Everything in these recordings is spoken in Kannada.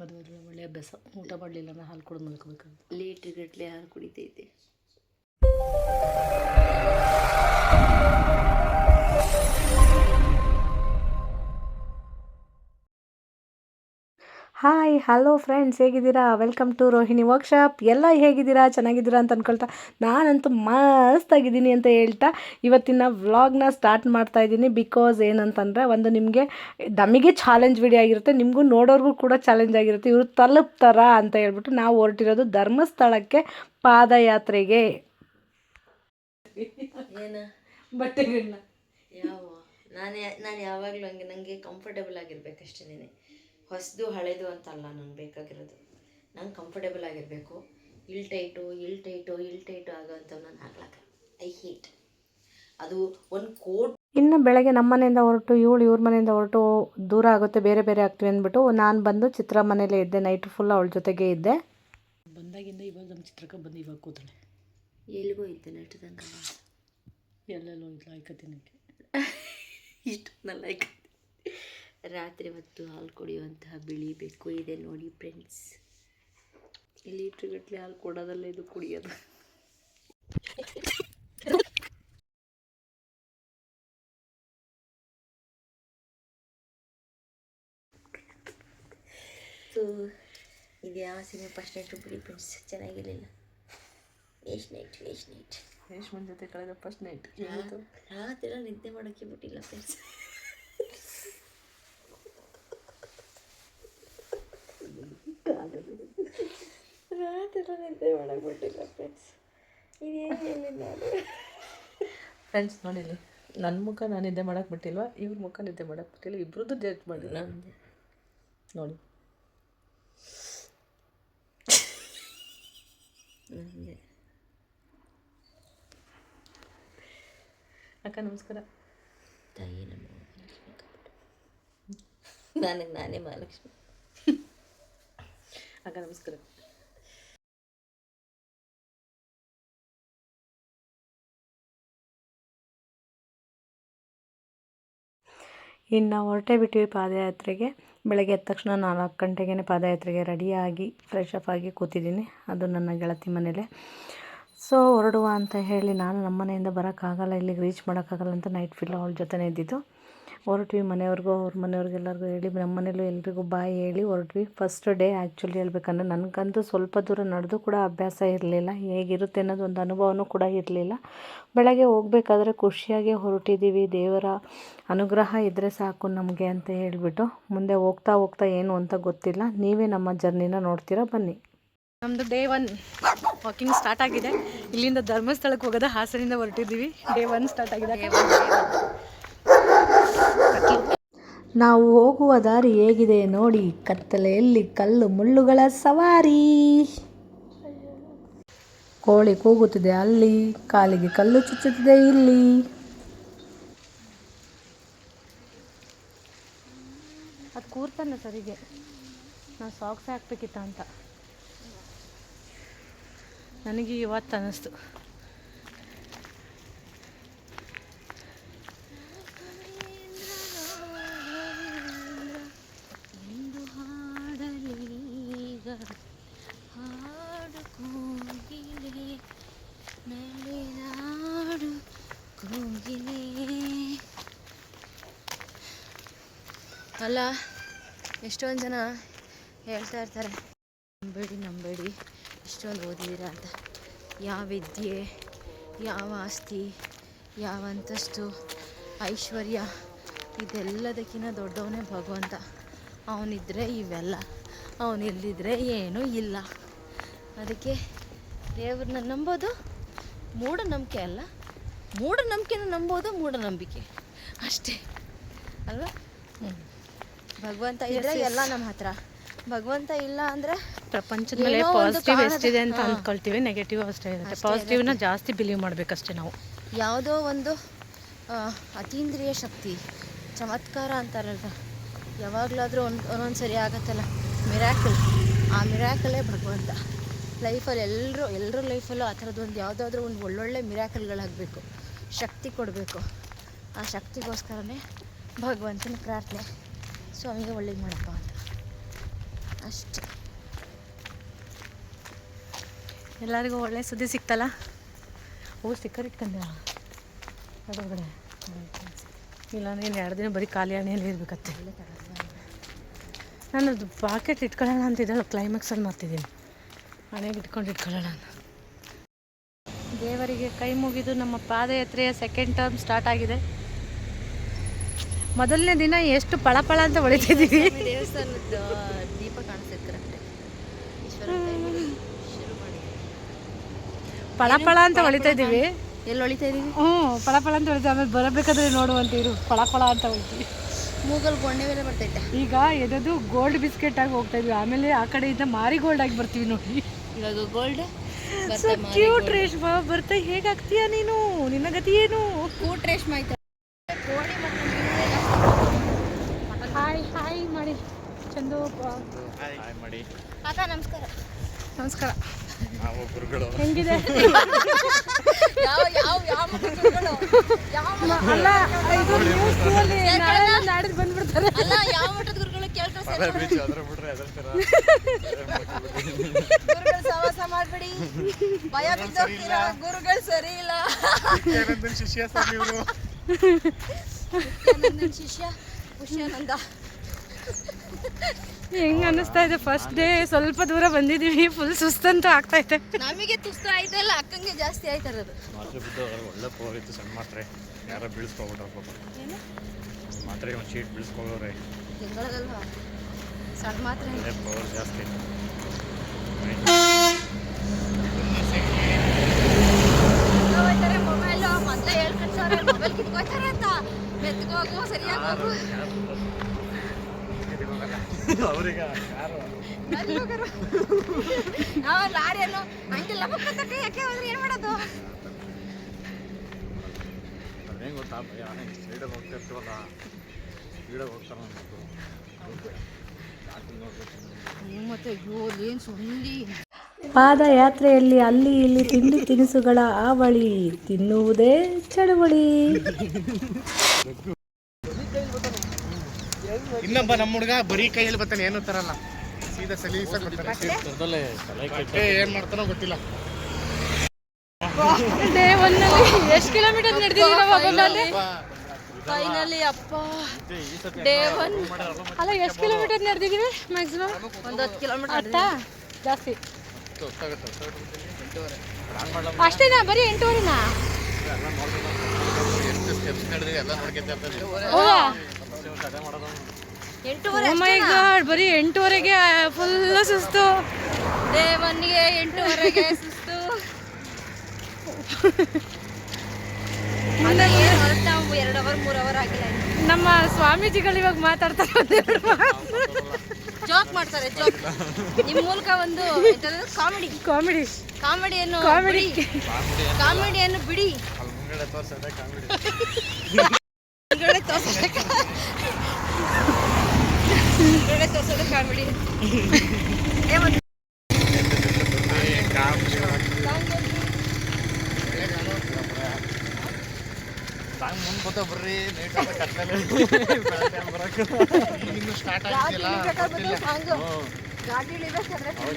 ಮದುವೆ ಒಳ್ಳೆ ಅಭ್ಯಾಸ ಊಟ ಮಾಡಲಿಲ್ಲ ಅಂದ್ರೆ ಹಾಲು ಕುಡಿದು ಮಲ್ಕೋಬೇಕಾಗುತ್ತೆ. ಲೀಟ್ರ್ ಗಟ್ಟಲೆ ಹಾಲು ಕುಡಿತೈತೆ. ಹಾಯ್ ಹಲೋ ಫ್ರೆಂಡ್ಸ್ ಹೇಗಿದ್ದೀರಾ? ವೆಲ್ಕಮ್ ಟು ರೋಹಿಣಿ ವರ್ಕ್ಶಾಪ್ ಎಲ್ಲ ಹೇಗಿದ್ದೀರಾ? ಚೆನ್ನಾಗಿದ್ದೀರಾ ಅಂತ ಅಂದ್ಕೊಳ್ತಾ ನಾನಂತೂ ಮಸ್ತಾಗಿದ್ದೀನಿ ಅಂತ ಹೇಳ್ತಾ ಇವತ್ತಿನ ವ್ಲಾಗ್ನ ಸ್ಟಾರ್ಟ್ ಮಾಡ್ತಾ ಇದ್ದೀನಿ ಬಿಕಾಸ್ ಏನಂತಂದರೆ ಒಂದು ನಿಮಗೆ ನಮಗೆ ಚಾಲೆಂಜ್ ವಿಡಿಯೋ ಆಗಿರುತ್ತೆ ನಿಮಗೂ ನೋಡೋರ್ಗೂ ಕೂಡ ಚಾಲೆಂಜ್ ಆಗಿರುತ್ತೆ ಇವರು ತಲುಪ್ತಾರ ಅಂತ ಹೇಳ್ಬಿಟ್ಟು ನಾವು ಹೊರಟಿರೋದು ಧರ್ಮಸ್ಥಳಕ್ಕೆ ಪಾದಯಾತ್ರೆಗೆ. ಏನ? ಬಟ್ಟೆಗಳನ್ನ ಯಾವ? ನಾನು ನಾನು ಯಾವಾಗಲೂ ಹಂಗೆ ನನಗೆ ಕಂಫರ್ಟೇಬಲ್ ಆಗಿರ್ಬೇಕಷ್ಟೇ ನೀನೆ. ಹೊಸದು ಹಳೆದು ಅಂತಲ್ಲ ನಾನು ಬೇಕಾಗಿರೋದು. ನಂಗೆ ಕಂಫರ್ಟೇಬಲ್ ಆಗಿರಬೇಕು. ಇಲ್ ಟೈಟು ಇಲ್ ಟೈಟು ಇಲ್ ಟೈಟು ಆಗೋಂಥವು ನಾನು ಹಾಕ್ಲಕ್ಕ. ಐ ಹೀಟ್ ಅದು ಒಂದು ಕೋಟ್ ಇನ್ನು ಬೆಳಗ್ಗೆ ನಮ್ಮ ಮನೆಯಿಂದ ಹೊರಟು ಇವಳು ಇವ್ರ ಮನೆಯಿಂದ ಹೊರಟು ದೂರ ಆಗುತ್ತೆ ಬೇರೆ ಬೇರೆ ಆಗ್ತೀವಿ ಅಂದ್ಬಿಟ್ಟು ನಾನು ಬಂದು ಚಿತ್ರ ಮನೇಲೇ ಇದ್ದೆ ನೈಟ್ ಫುಲ್ ಅವಳ ಜೊತೆಗೆ ಇದ್ದೆ. ಬಂದಾಗಿಂದ ಇವಾಗ ನಮ್ಮ ಚಿತ್ರಕ್ಕೆ ಬಂದು ಇವಾಗ ಕೂತಳೆ ಎಲ್ಲಿಗೂ ಇದ್ದೆ ನೈಟ್ ತನಕ. ಎಲ್ಲೆಲ್ಲೋ ಲೈಕ್ ತಿನ್ನೋಕ್ಕೆ ಇಷ್ಟು ಲೈಕ್ ರಾತ್ರಿ ಹೊತ್ತು ಹಾಲು ಕುಡಿಯುವಂತಹ ಬಿಳಿ ಬೆಕ್ಕು ಇದೆ ನೋಡಿ ಫ್ರೆಂಡ್ಸ್ ಲೀಟ್ರ್ ಗಟ್ಟಲೆ ಹಾಲು ಕೊಡೋದಲ್ಲ ಇದು ಕುಡಿಯೋದು. ಸೊ ಇದು ಯಾವ ಸಿನಿಮಾ ಫಸ್ಟ್ ನೈಟ್ ಬಿಡಿ ಫ್ರೆಂಡ್ಸ್ ಚೆನ್ನಾಗಿರಲಿಲ್ಲ. ವೇಸ್ಟ್ ನೈಟ್ ವೇಸ್ಟ್ ನೈಟ್ ರೇಷ್ಮನ್ ಜೊತೆ ಕಳೆದ ಫಸ್ಟ್ ನೈಟ್ ರಾತ್ರಿ ನಿದ್ದೆ ಮಾಡೋಕ್ಕೆ ಬಿಟ್ಟಿಲ್ಲ ಫ್ರೆಂಡ್ಸ್ ರಾತ್ರಿ ನಿದ್ದೆ ಮಾಡಕ್ಕೆ ಬಿಟ್ಟಿಲ್ಲ ಫ್ರೆಂಡ್ಸ್ ಇದೇನು ಫ್ರೆಂಡ್ಸ್ ನೋಡಿಲಿ ನನ್ನ ಮುಖ ನಾನು ನಿದ್ದೆ ಮಾಡಕ್ಕೆ ಬಿಟ್ಟಿಲ್ವಾ? ಇವ್ರ ಮುಖ ನಿದ್ದೆ ಮಾಡಕ್ಕೆ ಬಿಟ್ಟಿಲ್ಲ ಇಬ್ರದ್ದು ಜಡ್ಜ್ ಮಾಡಿಲ್ಲ. ನಂದು. ನೋಡಿ. ನನಗೆ ಅಕ್ಕ ನಮಸ್ಕಾರ. ತಾಯಿ ನಮ್ಮ. ನನಗೆ ನಾನೇ ಮಹಾಲಕ್ಷ್ಮಿ. ಅಕ್ಕ ನಮಸ್ಕಾರ ಇನ್ನು ಹೊರಟೇ ಬಿಟ್ಟಿವಿ ಪಾದಯಾತ್ರೆಗೆ. ಬೆಳಗ್ಗೆ ಎದ್ದ ತಕ್ಷಣ ನಾಲ್ಕು ಗಂಟೆಗೆ ಪಾದಯಾತ್ರೆಗೆ ರೆಡಿಯಾಗಿ ಫ್ರೆಶ್ ಅಪ್ ಆಗಿ ಕೂತಿದ್ದೀನಿ. ಅದು ನನ್ನ ಗೆಳತಿ ಮನೇಲೆ. ಸೊ ಹೊರಡುವ ಅಂತ ಹೇಳಿ ನಾನು ನಮ್ಮ ಮನೆಯಿಂದ ಬರೋಕ್ಕಾಗಲ್ಲ, ಇಲ್ಲಿಗೆ ರೀಚ್ ಮಾಡೋಕ್ಕಾಗಲ್ಲ ಅಂತ ನೈಟ್ ಫಿಲ್ ಅವಳ ಜೊತೆನೇ ಇದ್ದಿದ್ದು. ಹೊರಟ್ವಿ ಮನೆಯವ್ರಿಗೂ ಅವ್ರ ಮನೆಯವ್ರಿಗೆಲ್ಲರಿಗೂ ಹೇಳಿ ನಮ್ಮ ಮನೇಲೂ ಎಲ್ರಿಗೂ ಬಾಯಿ ಹೇಳಿ ಹೊರಟ್ವಿ. ಫಸ್ಟ್ ಡೇ ಆ್ಯಕ್ಚುಲಿ ಹೇಳ್ಬೇಕಂದ್ರೆ ನನಗಂತೂ ಸ್ವಲ್ಪ ದೂರ ನಡೆದು ಕೂಡ ಅಭ್ಯಾಸ ಇರಲಿಲ್ಲ ಹೇಗಿರುತ್ತೆ ಅನ್ನೋದು ಒಂದು ಅನುಭವನೂ ಕೂಡ ಇರಲಿಲ್ಲ. ಬೆಳಗ್ಗೆ ಹೋಗಬೇಕಾದ್ರೆ ಖುಷಿಯಾಗಿ ಹೊರಟಿದ್ದೀವಿ ದೇವರ ಅನುಗ್ರಹ ಇದ್ದರೆ ಸಾಕು ನಮಗೆ ಅಂತ ಹೇಳಿಬಿಟ್ಟು ಮುಂದೆ ಹೋಗ್ತಾ ಹೋಗ್ತಾ ಏನು ಅಂತ ಗೊತ್ತಿಲ್ಲ. ನೀವೇ ನಮ್ಮ ಜರ್ನಿನ ನೋಡ್ತೀರಾ ಬನ್ನಿ. ನಮ್ಮದು ಡೇ ಒನ್ ವಾಕಿಂಗ್ ಸ್ಟಾರ್ಟ್ ಆಗಿದೆ. ಇಲ್ಲಿಂದ ಧರ್ಮಸ್ಥಳಕ್ಕೆ ಹೋಗೋದ ಹಾಸನಿಂದ ಹೊರಟಿದ್ದೀವಿ. ಡೇ ಒನ್ ಸ್ಟಾರ್ಟ್ ಆಗಿದೆ. ನಾವು ಹೋಗುವ ದಾರಿ ಹೇಗಿದೆ ನೋಡಿ ಕತ್ತಲೆಯಲ್ಲಿ ಕಲ್ಲು ಮುಳ್ಳುಗಳ ಸವಾರಿ. ಕೋಳಿ ಕೂಗುತ್ತಿದೆ ಅಲ್ಲಿ, ಕಾಲಿಗೆ ಕಲ್ಲು ಚುಚ್ಚುತ್ತಿದೆ ಇಲ್ಲಿ. ಅದು ಕೂರ್ತಾನೆ ಸರಿಗೆ ನಾವು ಸಾಕ್ಸ್ ಹಾಕ್ಬೇಕಿತ್ತ ಅಂತ. ನನಗೆ ಇವತ್ತು ಅನ್ನಿಸ್ತು ಅಲ್ಲ, ಎಷ್ಟೊಂದು ಜನ ಹೇಳ್ತಾ ಇರ್ತಾರೆ, ನಂಬೇಡಿ ನಂಬೇಡಿ ಇಷ್ಟೊಂದು ಓದಿದ್ದೀರಾ ಅಂತ. ಯಾವ ವಿದ್ಯೆ, ಯಾವ ಆಸ್ತಿ, ಯಾವ ಅಂತಸ್ತು, ಐಶ್ವರ್ಯ ಇದೆಲ್ಲದಕ್ಕಿಂತ ದೊಡ್ಡವನೇ ಭಗವಂತ. ಅವನಿದ್ರೆ ಇವೆಲ್ಲ ಅವನಿಲ್ಲದಿದ್ರೆ ಏನೂ ಇಲ್ಲ. ಅದಕ್ಕೆ ದೇವ್ರನ್ನ ನಂಬೋದು, ಮೂಢನಂಬಿಕೆ ಅಲ್ಲ, ಮೂಢನಂಬಿಕೆನ ನಂಬೋದು ಮೂಢನಂಬಿಕೆ. ಅಷ್ಟೇ. ಅಲ್ವಾ? ಹ್ಞೂ ಭಗವಂತ ಇದ್ರೆ ಎಲ್ಲ ನಮ್ಮ ಹತ್ರ. ಭಗವಂತ ಇಲ್ಲ ಅಂದ್ರೆ ಪ್ರಪಂಚದ ಮೇಲೆ ಪಾಸಿಟಿವ್ ಎಷ್ಟಿದೆ ಅಂತ. ಅಂದ್ಕೊಳ್ತೀವಿ ನೆಗೆಟಿವ್ ಅಷ್ಟೇ ಇರುತ್ತೆ. ಪಾಸಿಟಿವ್ನ ಜಾಸ್ತಿ ಬಿಲೀವ್ ಮಾಡಬೇಕಷ್ಟೇ ನಾವು. ಯಾವುದೋ ಒಂದು ಅತೀಂದ್ರಿಯ ಶಕ್ತಿ ಚಮತ್ಕಾರ ಅಂತಾರಲ್ಲ ಯಾವಾಗಲಾದರೂ ಒಂದು ಒಂದೊಂದು ಸರಿ ಆಗತ್ತಲ್ಲ. ಮಿರಾಕಲ್ ಆ ಮಿರಾಕಲೇ ಭಗವಂತ. ಲೈಫಲ್ಲಿ ಎಲ್ಲರೂ ಎಲ್ಲರ ಲೈಫಲ್ಲೂ ಆ ಥರದ್ದು ಒಂದು ಯಾವುದಾದ್ರೂ ಒಂದು ಒಳ್ಳೊಳ್ಳೆ ಮಿರಾಕಲ್ಗಳಾಗಬೇಕು ಶಕ್ತಿ ಕೊಡಬೇಕು. ಆ ಶಕ್ತಿಗೋಸ್ಕರನೇ ಭಗವಂತನ ಪ್ರಾರ್ಥನೆ. ಸ್ವಾಮಿಗೆ ಒಳ್ಳೇದು ಮಾಡಪ್ಪ ಅಂತ. ಅಷ್ಟೆ. ಎಲ್ಲರಿಗೂ ಒಳ್ಳೆ ಸುದ್ದಿ ಸಿಕ್ತಲ್ಲ? ಓ ಸ್ಟಿಕ್ಕರ್ ಇಟ್ಕೊಂಡೆ ಹೊರಗಡೆ ಇಲ್ಲ ಇನ್ನು ಎರಡು ದಿನ ಬರೀ ಖಾಲಿ ಹಣೆಯಲ್ಲಿ ಇರ್ಬೇಕತ್ತೆ. ನಾನು ಅದು ಪಾಕೆಟ್ ಇಟ್ಕೊಳ್ಳೋಣ ಅಂತಿದ್ದಲ್ಲ ಕ್ಲೈಮ್ಯಾಕ್ಸಲ್ಲಿ ಮಾಡ್ತಿದ್ದೀನಿ. ಹಣೆಗೆ ಇಟ್ಕೊಂಡು ಇಟ್ಕೊಳ್ಳೋಣ ದೇವರಿಗೆ ಕೈ ಮುಗಿದು ನಮ್ಮ ಪಾದಯಾತ್ರೆಯ ಸೆಕೆಂಡ್ ಟರ್ಮ್ ಸ್ಟಾರ್ಟ್ ಆಗಿದೆ. ಮೊದಲನೇ ದಿನ ಎಷ್ಟು ಪಳಪಳ ಅಂತ ಹೊಳಿತಿದ್ದೀವಿ ದೇವಸ್ಥಾನದ ದೀಪ ಕಾಣಿಸ್ತೈತೆ ಕರೆಕ್ಟ್ ಮಾಡಿ ಪಳಪಳ ಅಂತ ಹೊಳಿತಾ ಇದ್ದೀವಿ? ಎಲ್ಲಿ ಹೊಳಿತಾ ಇದೀವಿ ಹ್ಞೂ ಪಳಪಳ ಅಂತ ಹೊಳಿತೀವಿ. ಆಮೇಲೆ ಬರಬೇಕಾದ್ರೆ ನೋಡುವಂತ ಇರು. ಪಳಪಳ ಅಂತ ಹೊಳಿತೀವಿ. ಮೂಗಲ್ ಗೊಂಡೆ ಮೇಲೆ ಬರ್ತೈತೆ. ಈಗ ಎದದು ಗೋಲ್ಡ್ ಬಿಸ್ಕೆಟ್ ಆಗಿ ಹೋಗ್ತಾ ಇದ್ವಿ. ಆಮೇಲೆ ಆ ಕಡೆಯಿಂದ ಮಾರಿ ಗೋಲ್ಡ್ ಆಗಿ ಬರ್ತೀವಿ ನೋಡಿ. ಇವಾಗ ಗೋಲ್ಡ್ ಸೊ ಕ್ಯೂಟ್ ರೇಷ್ಮಾ ಬರ್ತಾ ಹೇಗಾಗ್ತೀಯ ನೀನು? ನಿನ್ನ ಗತಿ ಏನು? ಕೂಟ್ ರೇಷ್ಮೆ ಆಯ್ತು ಕೋಳಿ ಮತ್ತೆ ಹಾಯ್ ಹಾಯ್ ಮಾಡಿ ಚಂದು ಮಾಡಿ ಕಾಕ ನಮಸ್ಕಾರ. ನಮಸ್ಕಾರ. ನಾವು ಗುರುಗಳು? ಹೆಂಗಿದೆ? ಯಾವ ಯಾವ ಯಾವ ಅಲ್ಲ ಇದು ನಾಳೆ ನಾಡಿದ್ದು ಬಂದ್ಬಿಡ್ತಾರೆ. ಅಲ್ಲ ಯಾವ ಮಠದ ಗುರುಗಳು ಅದೇ ಬೀಚ್ ಅದರ ಬಿಟ್ರೆ ಅದರ ತರ. ಗುರುಗಳು ಸವಾಸ ಮಾಡಬೇಡಿ. ಭಯ ಬಿದ್ದೋಗ್ತೀರಾ? ಗುರುಗಳು ಸರಿ ಇಲ್ಲ. ಏನಂದ್ರೆ ಶಿಷ್ಯ ಸರ್ ಇವರು ಶಿಷ್ಯ ಖುಷಿಯಾನಂದ ಹೆಂಗ್ ಅನಿಸ್ತಾ ಇದೆ? ಫಸ್ಟ್ ಡೇ ಸ್ವಲ್ಪ ದೂರ ಬಂದಿದೀವಿ ಫುಲ್ ಸುಸ್ತಂತೂ ಇದೆ. ನಮಗೆ ತುಸ್ತು ಆಯ್ತಲ್ಲ ಅಕ್ಕಂಗೆ ಜಾಸ್ತಿ ಆಯ್ತಾರದು ಮಾತ್ರೆ ಬಿದ್ದು ಒಳ್ಳೆ ಪವರ್ ಇತ್ತು ಸಣ್ಣ ಮಾತ್ರೆ. ಯಾರ ಬೀಳಿಸ್ಕೊಬಿಟ್ರ ಪಾಪ. ಮಾತ್ರೆ ಒಂದು ಶೀಟ್ ಬೀಳಿಸ್ಕೊಳ್ಳೋರೆ ಸಣ್ಣ ಮಾತ್ರೆ. ಪವರ್ ಜಾಸ್ತಿ ಮೊಬೈಲ್ ಮೊದಲೇ ಹೇಳ್ಕೊಳ್ತಾರೆ ಮೊಬೈಲ್ ಕಿತ್ಕೋತಾರೆ ಅಂತ. ಮೆತ್ಕೋಗು ಸರಿಯಾಗಿ ಹೋಗು ಅವ್ರಿಗೆ ಲಾರಿಯನ್ನು ಮುಖತಕ್ಕ ಯಾಕೆ ಹೋದ್ರೆ ಏನು ಮಾಡೋದು? ಅದೇನು ಗೊತ್ತಾ? ಭಯ ಸೈಡಲ್ಲಿ ಹೋಗ್ತಿರ್ತೀವಲ್ಲ ಸ್ಪೀಡಾಗಿ ಹೋಗ್ತಾರ ಅನ್ನೋದು. ಮತ್ತೆ ಅಯ್ಯೋ ಏನು ಸುಂದಿ ಪಾದಯಾತ್ರೆಯಲ್ಲಿ ಅಲ್ಲಿ ಇಲ್ಲಿ ತಿಂಡಿ ತಿನಿಸುಗಳ ಆವಳಿ ತಿನ್ನುವುದೇ ಚಳವಳಿ. ಇನ್ನೊಬ್ಬ ನಮ್ಮ ಹುಡುಗ ಬರೀ ಕೈಯಲ್ಲಿ ಬರ್ತಾನೆ ಏನು ತರಲ್ಲ ಸೀದಾ ಸಲೀಸಾಗಿ ಬರ್ತಾನೆ. ಏ, ಏನ್ ಮಾಡ್ತಾನೋ ಗೊತ್ತಿಲ್ಲ. ಡೇ ಒನ್ನಲ್ಲಿ ಎಷ್ಟು ಕಿಲೋಮೀಟರ್ ನಡೆದಿದ್ದೀವಿ ಫೈನಲಿ ಅಪ್ಪ. Day one. ಅಲ್ಲ ಎಷ್ಟು ಕಿಲೋಮೀಟರ್ ನಡೆದಿದ್ದೀವಿ ಮ್ಯಾಕ್ಸಿಮಮ್ ಒಂದು ಹತ್ತು ಕಿಲೋಮೀಟರ್ ಅರ್ಥ ಜಾಸ್ತಿ. ಅಷ್ಟೇನಾ? ಬರೀ ಎಂಟೂವರೆನಾ? ಎಷ್ಟು ಮೈ ಗಾಡ್ ಬರೀ ಎಂಟೂವರೆಗೆ ಫುಲ್ ಸುಸ್ತು. ದೇವನಿಗೆ ಎಂಟೂವರೆಗೆ ಸುಸ್ತು. ನಾವು ಎರಡು ಅವರ್ ಮೂರು ಅವರ್ ಆಗಿಲ್ಲ ನಮ್ಮ ಸ್ವಾಮೀಜಿಗಳು ಇವಾಗ ಮಾತಾಡ್ತಾರೆ ಜೋಕ್ ಮಾಡ್ತಾರೆ ಜೋಕ್ ನಿಮ್ಮ ಮೂಲಕ ಒಂದು ಕಾಮಿಡಿ ಕಾಮಿಡಿ ಕಾಮಿಡಿಯನ್ನು ಕಾಮಿಡಿ ಕಾಮಿಡಿಯನ್ನು ಬಿಡಿ ಅಲ್ಲಿ ಮುಂಗಡೆ ತೋರ್ಸೋದೇ ಕಾಮಿಡಿ ಹೊರಗಡೆ ತೋರ್ಸೋದೆ ಹೊರಗಡೆ ತೋರ್ಸೋದೆ ಕಾಮಿಡಿ ಸಾಂಗ್ ಮುಂದೆ ಗೊತ್ತಾ ಬರ್ರಿ ನೈಟ್ ಅಂತ ಕತ್ತಲೆ ಬರಕ್ಕೆ ಇನ್ನು ಸ್ಟಾರ್ಟ್ ಆಗಿದೆಯಲ್ಲ ಸಾಂಗ್ ಗಾಡಿ ಇಳಿಬೇಕಾದ್ರೆ ಅವಾಗ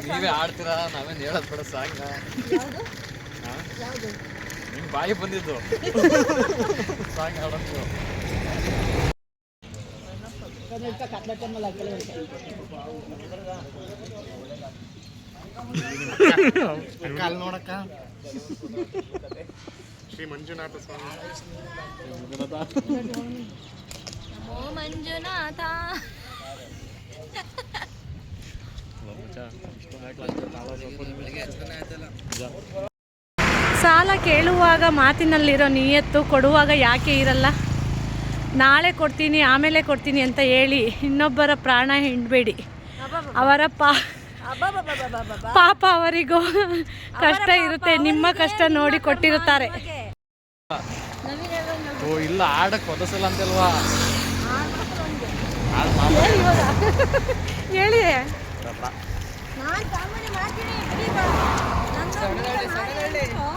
ನೀವೇ ಆಡ್ತೀರಾ? ನಾವೇನು ಹೇಳೋದು ಬೇಡ ಸಾಂಗ್. ನಿಮ್ ಬಾಯಿ ಬಂದಿದ್ದು. ಸಾಂಗ್ ಆಡೋದು ಕಾಲ್ ನೋಡಕ್ಕ? ಶ್ರೀ ಮಂಜುನಾಥ ಸ್ವಾಮಿ. ಓ ಮಂಜುನಾಥ. ಸಾಲ ಕೇಳುವಾಗ ಮಾತಿನಲ್ಲಿರೋ ನಿಯತ್ತು ಕೊಡುವಾಗ ಯಾಕೆ ಇರಲ್ಲ? ನಾಳೆ ಕೊಡ್ತೀನಿ ಆಮೇಲೆ ಕೊಡ್ತೀನಿ ಅಂತ ಹೇಳಿ ಇನ್ನೊಬ್ಬರ ಪ್ರಾಣ ಹಿಂಡಬೇಡಿ. ಅವರ ಪಾ ಪಾಪ ಅವರಿಗೂ ಕಷ್ಟ ಇರುತ್ತೆ ನಿಮ್ಮ ಕಷ್ಟ ನೋಡಿ ಕೊಟ್ಟಿರುತ್ತಾರೆ. ಓ ಇಲ್ಲ ಆಡಕ್ ಒದಸಲ್ಲ ಅಂತಲ್ವಾ? ಹೇಳಿ.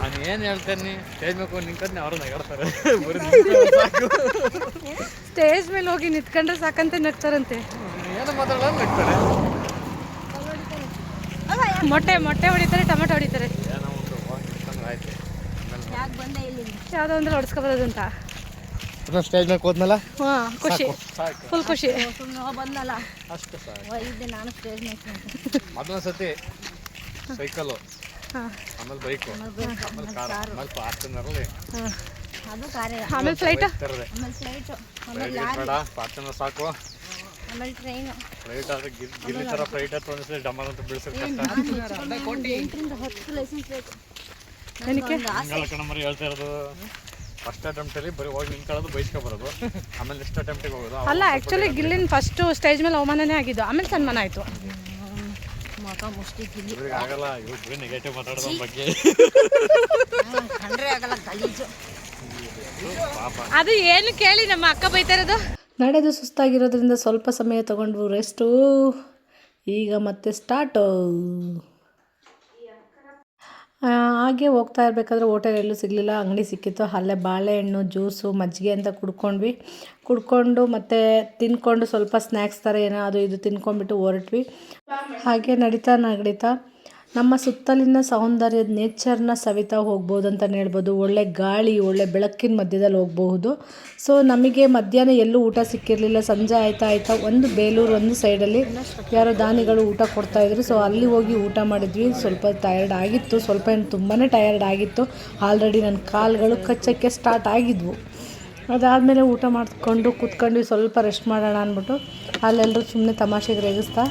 ನಾನು ಏನ್ ಹೇಳ್ತೇನೆ ಸ್ಟೇಜ್ ಮೇಲೆ ನಿಂತ್ಕೊಂಡು ಅವರು ನಗಾಡ್ತಾರೆ ಸ್ಟೇಜ್ ಮೇಲೆ ಹೋಗಿ ನಿಂತ್ಕೊಂಡ್ರೆ ಸಾಕಂತ ನಗ್ತಾರಂತೆ. ಏನು ಮಾತಾಡೋದು ನಗ್ತಾರೆ. ಮೊಟ್ಟೆ ಮೊಟ್ಟೆ ಹೊಡಿತಾರೆ ಟೊಮೆಟೊ ಹೊಡಿತಾರೆ. ಏನೋ ಒಂದು ಹೋಗಿ ಆಯ್ತು ಆಮೇಲೆ ಯಾಕೆ ಬಂದೆ ಇಲ್ಲಿ ಯಾವುದೋ ಅಂದ್ರೆ ಹೊಡ್ಸ್ಕೊಬರೋದು ಅಂತ. ಸ್ಟೇಜ್ ಮೇಲೆ ಹೋದ್ನಲ್ಲ ಹಾಂ ಖುಷಿ. ಫುಲ್ ಖುಷಿ. ಸುಮ್ಮನೆ ಬಂದಲ್ಲ. ಅಷ್ಟು ಒಯ್ದೆ ನಾನು ಸ್ಟೇಜ್ ಮೇಲೆ ಮೊದಲೊಂದು ಸತಿ ಸೈಕಲ್ಲು ಹಾಂ. ಆಮೇಲೆ ಬೈಕು ಆಮೇಲೆ ಕಾರ್ ಆಮೇಲೆ ಫಾರ್ಚುನರಲ್ಲಿ ಹಾಂ. ಅದು ಕಾರ್ಯ. ಆಮೇಲೆ ಫ್ಲೈಟು ತರದೆ. ಆಮೇಲೆ ಫ್ಲೈಟು ಆಮೇಲೆ ಫ್ಲೈಟ್ ಬೇಡ ಫಾರ್ಚುನರ್ ಸಾಕು. ಆಮೇಲೆ ಟ್ರೈನ್ ಫ್ಲೈಟ್ ಆದ್ರೆ ಗಿರ್ ಗಿರ್ಲಿ ಥರ ಫ್ಲೈಟ್ ಹತ್ತು ಒಂದ್ಸಲಿ ಡಮರ್ ಅಂತ ಬೀಳ್ಸೋದು ಕಷ್ಟ ಎಂಟರಿಂದ ಹತ್ತು ಲೈಸೆನ್ಸ್ ಬೇಕು. ಏನಕ್ಕೆ? ಹಂಗಲ್ಲ ಕಣಮರಿ ಹೇಳ್ತಾ ಇರೋದು. ಫಸ್ಟ್ ಅಟೆಂಪ್ಟಲ್ಲಿ ಬರೀ ಹೋಗಿ ನಿಂತ್ಕೊಳ್ಳೋದು ಬೈಸ್ಕೊ ಬರೋದು. ಆಮೇಲೆ ನೆಕ್ಸ್ಟ್ ಅಟೆಂಪ್ಟಿಗೆ ಹೋಗೋದು. ಅಲ್ಲ ಆ್ಯಕ್ಚುಲಿ ಗಿಲ್ಲಿನ ಫಸ್ಟ್ ಸ್ಟೇಜ್ ಮೇಲೆ ಅವಮಾನನೇ ಆಗಿದ್ದು. ಆಮೇಲೆ ಸನ್ಮಾನ ಆಯಿತು. ಮಕ ಮುಷ್ಟಿ ಗಿಲ್ಲಿ. ಇವ್ರಿಗೆ ಆಗಲ್ಲ ಇವ್ರು ಬರೀ ನೆಗೆಟಿವ್ ಮಾತಾಡೋದ್ರ ಬಗ್ಗೆ. ಕಂಡ್ರೆ ಆಗಲ್ಲ ಗಲೀಜು. ಅದು ಏನು ಕೇಳಿ ನಮ್ಮ ಅಕ್ಕ ಬೈತಾರದು ಇರೋದು? ನಡೆದು ಸುಸ್ತಾಗಿರೋದ್ರಿಂದ ಸ್ವಲ್ಪ ಸಮಯ ತಗೊಂಡ್ವು ರೆಸ್ಟು. ಈಗ ಮತ್ತೆ ಸ್ಟಾರ್ಟು. ಹಾಗೆ ಹೋಗ್ತಾ ಇರಬೇಕಾದ್ರೆ ಹೋಟೆಲ್ ಎಲ್ಲೂ ಸಿಗಲಿಲ್ಲ. ಅಂಗಡಿ ಸಿಕ್ಕಿತ್ತು. ಅಲ್ಲೇ ಬಾಳೆಹಣ್ಣು, ಜ್ಯೂಸು, ಮಜ್ಜಿಗೆ ಅಂತ ಕುಡ್ಕೊಂಡ್ವಿ. ಕುಡ್ಕೊಂಡು ಮತ್ತು ತಿನ್ಕೊಂಡು ಸ್ವಲ್ಪ ಸ್ನ್ಯಾಕ್ಸ್ ಥರ ಏನೋ ಅದು ಇದು ತಿನ್ಕೊಂಡ್ಬಿಟ್ಟು ಹೊರಟ್ವಿ. ಹಾಗೆ ನಡೀತಾ ನಡೀತಾ ನಮ್ಮ ಸುತ್ತಲಿನ ಸೌಂದರ್ಯದ ನೇಚರ್ನ ಸವಿತಾ ಹೋಗ್ಬೋದು ಅಂತಲೇ ಹೇಳ್ಬೋದು. ಒಳ್ಳೆ ಗಾಳಿ, ಒಳ್ಳೆ ಬೆಳಕಿನ ಮಧ್ಯದಲ್ಲಿ ಹೋಗಬಹುದು. ಸೊ ನಮಗೆ ಮಧ್ಯಾಹ್ನ ಎಲ್ಲೂ ಊಟ ಸಿಕ್ಕಿರಲಿಲ್ಲ. ಸಂಜೆ ಆಯ್ತಾ ಆಯ್ತಾ ಒಂದು ಬೇಲೂರು ಒಂದು ಸೈಡಲ್ಲಿ ಯಾರೋ ದಾನಿಗಳು ಊಟ ಕೊಡ್ತಾಯಿದ್ರು ಸೊ ಅಲ್ಲಿ ಹೋಗಿ ಊಟ ಮಾಡಿದ್ವಿ. ಸ್ವಲ್ಪ ಟಯರ್ಡ್ ಆಗಿತ್ತು. ಸ್ವಲ್ಪ ಏನು ತುಂಬಾ ಟಯರ್ಡ್ ಆಗಿತ್ತು. ಆಲ್ರೆಡಿ ನನ್ನ ಕಾಲುಗಳು ಕಚ್ಚಕ್ಕೆ ಸ್ಟಾರ್ಟ್ ಆಗಿದ್ವು. ಅದಾದಮೇಲೆ ಊಟ ಮಾಡಿಕೊಂಡು ಕೂತ್ಕೊಂಡು ಸ್ವಲ್ಪ ರೆಸ್ಟ್ ಮಾಡೋಣ ಅಂದ್ಬಿಟ್ಟು ಅಲ್ಲೆಲ್ಲರೂ ಸುಮ್ಮನೆ ತಮಾಷೆಗೆ ರೇಗಿಸ್ತಾ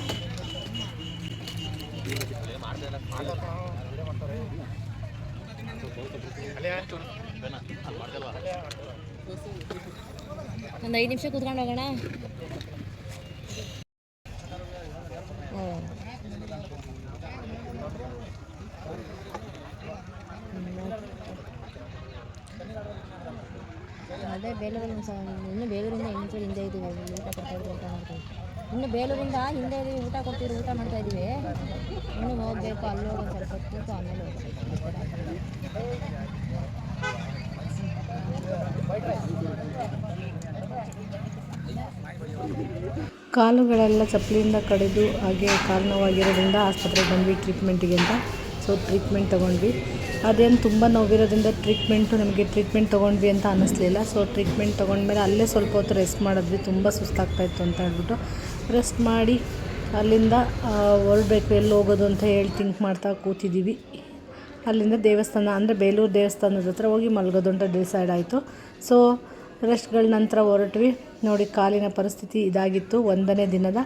ಒಂದು ಐದು ನಿಮಿಷ ಕೂತ್ಕೊಂಡು ಹೋಗೋಣ. ಅದೇ ಬೇಲೂರಿಂದ ಇನ್ನು ಬೇಲೂರಿಂದ ಹೆಂಗೆ ಹಿಂದೆ ಇದ್ದೀವಿ ಊಟ ಕೊಡ್ತಾ ಇದ್ದೀವಿ ಊಟ ಮಾಡ್ತೀವಿ ಇನ್ನು ಬೇಲೂರಿಂದ ಹಿಂದೆ ಇದ್ದೀವಿ ಊಟ ಕೊಡ್ತೀವಿ ಊಟ ಮಾಡ್ತಾ ಇದ್ದೀವಿ ಇನ್ನು ಹೋಗಬೇಕು, ಅಲ್ಲಿ ಹೋಗಿ ಒಂದು ಸ್ವಲ್ಪ ಕೂತು ಆಮೇಲೆ ಹೋಗ್ಬೇಕು. ಕಾಲುಗಳೆಲ್ಲ ಚಪ್ಪಲಿಯಿಂದ ಕಡಿದು ಹಾಗೆ ಕಾಲು ನೋವಾಗಿರೋದ್ರಿಂದ ಆಸ್ಪತ್ರೆಗೆ ಬಂದ್ವಿ ಟ್ರೀಟ್ಮೆಂಟಿಗೆ ಅಂತ. ಸೊ ಟ್ರೀಟ್ಮೆಂಟ್ ತೊಗೊಂಡ್ವಿ. ಅದೇನು ತುಂಬ ನೋವಿರೋದ್ರಿಂದ ಟ್ರೀಟ್ಮೆಂಟು ನಮಗೆ ಟ್ರೀಟ್ಮೆಂಟ್ ತೊಗೊಂಡ್ವಿ ಅಂತ ಅನ್ನಿಸ್ಲಿಲ್ಲ ಸೊ ಟ್ರೀಟ್ಮೆಂಟ್ ತೊಗೊಂಡ್ಮೇಲೆ ಅಲ್ಲೇ ಸ್ವಲ್ಪ ಹೊತ್ತು ರೆಸ್ಟ್ ಮಾಡಿದ್ವಿ. ತುಂಬ ಸುಸ್ತಾಗ್ತಾಯಿತ್ತು ಅಂತ ಹೇಳ್ಬಿಟ್ಟು. ರೆಸ್ಟ್ ಮಾಡಿ ಅಲ್ಲಿಂದ ಹೊರಡಬೇಕು, ಎಲ್ಲಿ ಹೋಗೋದು ಅಂತ ಹೇಳಿ ಥಿಂಕ್ ಮಾಡ್ತಾ ಕೂತಿದ್ದೀವಿ. ಅಲ್ಲಿಂದ ದೇವಸ್ಥಾನ, ಅಂದರೆ ಬೇಲೂರು ದೇವಸ್ಥಾನದ ಹತ್ರ ಹೋಗಿ ಮಲಗೋದು ಅಂತ ಡಿಸೈಡ್ ಆಯಿತು. ಸೊ ರೆಸ್ಟ್ಗಳ ನಂತರ ಹೊರಟ್ವಿ. ನೋಡಿ ಕಾಲಿನ ಪರಿಸ್ಥಿತಿ ಇದಾಗಿತ್ತು. ಒಂದನೇ ದಿನದ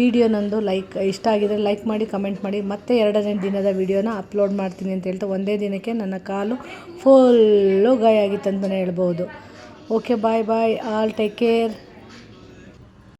ವಿಡಿಯೋ ನಂದು ಲೈಕ್, ಇಷ್ಟ ಆಗಿದ್ರೆ ಲೈಕ್ ಮಾಡಿ, ಕಮೆಂಟ್ ಮಾಡಿ. ಮತ್ತೆ ಎರಡನೇ ದಿನದ ವಿಡಿಯೋನ ಅಪ್ಲೋಡ್ ಮಾಡ್ತೀನಿ ಅಂತ ಹೇಳ್ತಾ ಒಂದೇ ದಿನಕ್ಕೆ ನನ್ನ ಕಾಲು ಫುಲ್ಲು ಗಾಯ ಆಗಿತ್ತು ಅಂತಲೇ ಹೇಳ್ಬೋದು. Okay bye bye all take care.